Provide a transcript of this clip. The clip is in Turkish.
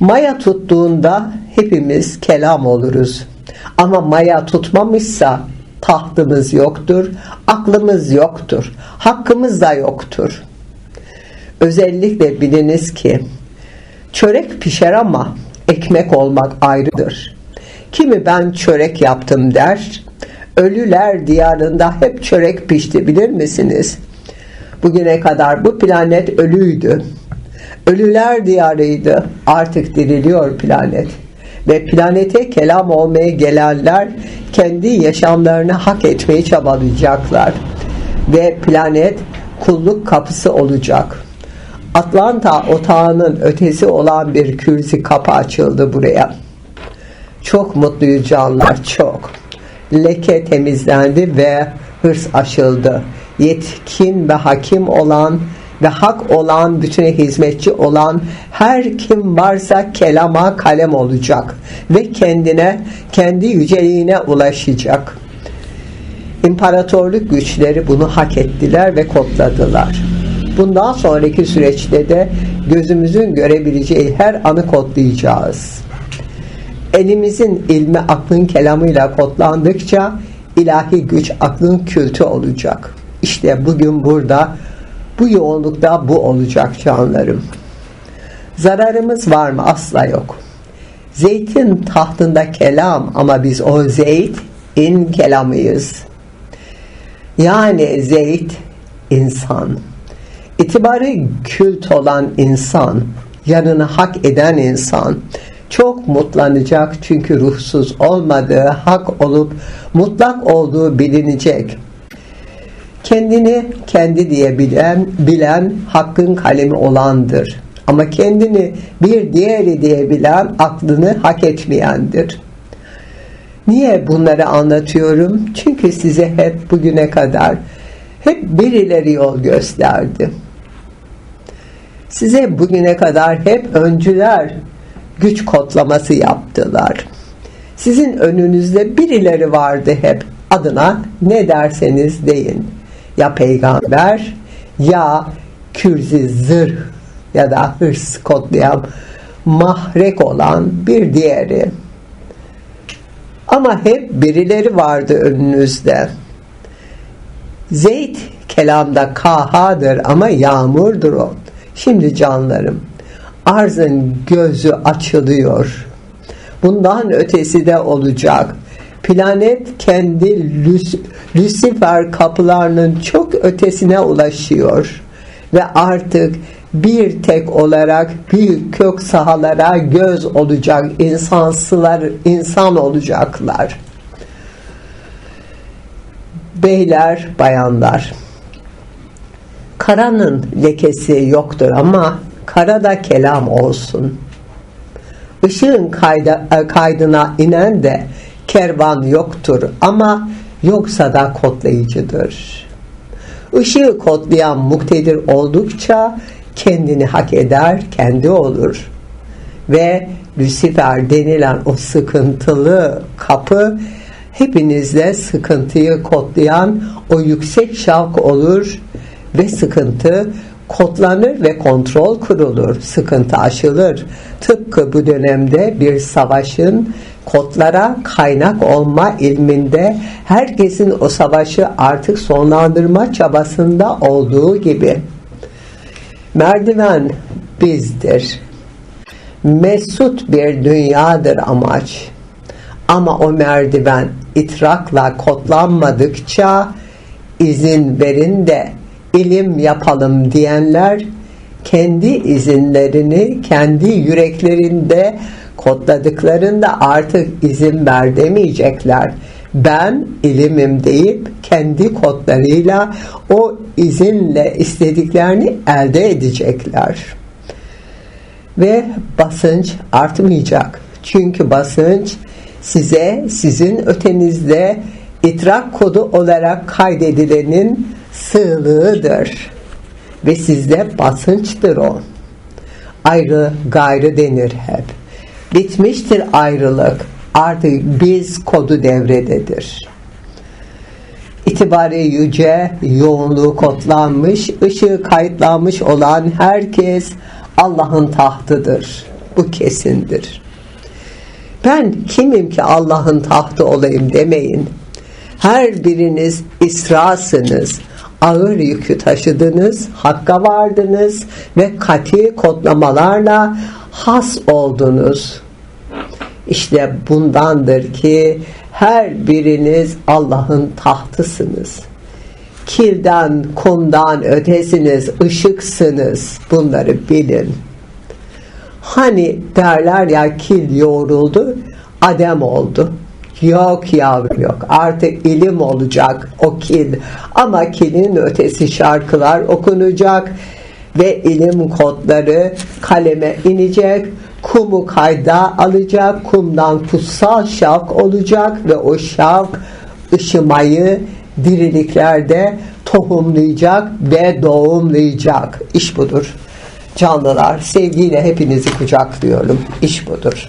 Maya tuttuğunda hepimiz kelam oluruz. Ama maya tutmamışsa tahtımız yoktur, aklımız yoktur, hakkımız da yoktur. Özellikle biliniz ki çörek pişer ama ekmek olmak ayrıdır. Kimi ben çörek yaptım der, ölüler diyarında hep çörek pişti bilir misiniz? Bugüne kadar bu planet ölüydü. Ölüler diyarıydı. Artık diriliyor planet. Ve planete kelam olmaya gelenler kendi yaşamlarını hak etmeyi çabalayacaklar. Ve planet kulluk kapısı olacak. Atlanta otağının ötesi olan bir kürsi kapı açıldı buraya. Çok mutluyuz canlar, çok. Leke temizlendi ve hırs aşıldı. Yetkin ve hakim olan ve hak olan, bütüne hizmetçi olan her kim varsa kelama kalem olacak ve kendine, kendi yüceliğine ulaşacak. İmparatorluk güçleri bunu hak ettiler ve kodladılar. Bundan sonraki süreçte de gözümüzün görebileceği her anı kodlayacağız. Elimizin ilmi aklın kelamıyla kodlandıkça ilahi güç aklın kültü olacak. İşte bugün burada bu yoğunlukta bu olacak canlarım. Zararımız var mı? Asla yok. Zeytin tahtında kelam ama biz o zeyt in kelamıyız. Yani zeyt insan. İtibarı kült olan insan, yanını hak eden insan çok mutlanacak çünkü ruhsuz olmadığı, hak olup mutlak olduğu bilinecek kendini kendi diye bilen, bilen hakkın kalemi olandır. Ama kendini bir diğeri diye bilen aklını hak etmeyendir. Niye bunları anlatıyorum? Çünkü size hep bugüne kadar hep birileri yol gösterdi. Size bugüne kadar hep öncüler güç kodlaması yaptılar. Sizin önünüzde birileri vardı hep adına ne derseniz deyin ya peygamber ya kürzi zırh ya da hırs kodlayan mahrek olan bir diğeri. Ama hep birileri vardı önünüzde. Zeyd kelamda kahadır ama yağmurdur o. Şimdi canlarım arzın gözü açılıyor. Bundan ötesi de olacak planet kendi Lucifer kapılarının çok ötesine ulaşıyor. Ve artık bir tek olarak büyük kök sahalara göz olacak insansılar insan olacaklar. Beyler bayanlar. Karanın lekesi yoktur ama karada kelam olsun. Işığın kayda, kaydına inen de kervan yoktur ama yoksa da kodlayıcıdır. Işığı kodlayan muktedir oldukça kendini hak eder, kendi olur. Ve Lucifer denilen o sıkıntılı kapı hepinizde sıkıntıyı kodlayan o yüksek şavk olur ve sıkıntı kodlanır ve kontrol kurulur. Sıkıntı aşılır. Tıpkı bu dönemde bir savaşın kodlara kaynak olma ilminde herkesin o savaşı artık sonlandırma çabasında olduğu gibi merdiven bizdir. Mesut bir dünyadır amaç. Ama o merdiven itrakla kodlanmadıkça izin verin de ilim yapalım diyenler kendi izinlerini kendi yüreklerinde kodladıklarında artık izin ver demeyecekler. Ben ilimim deyip kendi kodlarıyla o izinle istediklerini elde edecekler. Ve basınç artmayacak. Çünkü basınç size sizin ötenizde itrak kodu olarak kaydedilenin sığlığıdır. Ve sizde basınçtır o. Ayrı gayrı denir hep. Bitmiştir ayrılık. Artık biz kodu devrededir. İtibari yüce, yoğunluğu kodlanmış, ışığı kayıtlanmış olan herkes Allah'ın tahtıdır. Bu kesindir. Ben kimim ki Allah'ın tahtı olayım demeyin. Her biriniz İsra'sınız. Ağır yükü taşıdınız, hakka vardınız ve kati kodlamalarla has oldunuz. İşte bundandır ki her biriniz Allah'ın tahtısınız. Kilden, kumdan ötesiniz, ışıksınız. Bunları bilin. Hani derler ya kil yoğruldu, adem oldu. Yok yavrum yok. Artık ilim olacak o kil. Ama kilin ötesi şarkılar okunacak ve ilim kodları kaleme inecek. Kumu kayda alacak. Kumdan kutsal şavk olacak ve o şavk ışımayı diriliklerde tohumlayacak ve doğumlayacak. İş budur. Canlılar sevgiyle hepinizi kucaklıyorum. İş budur.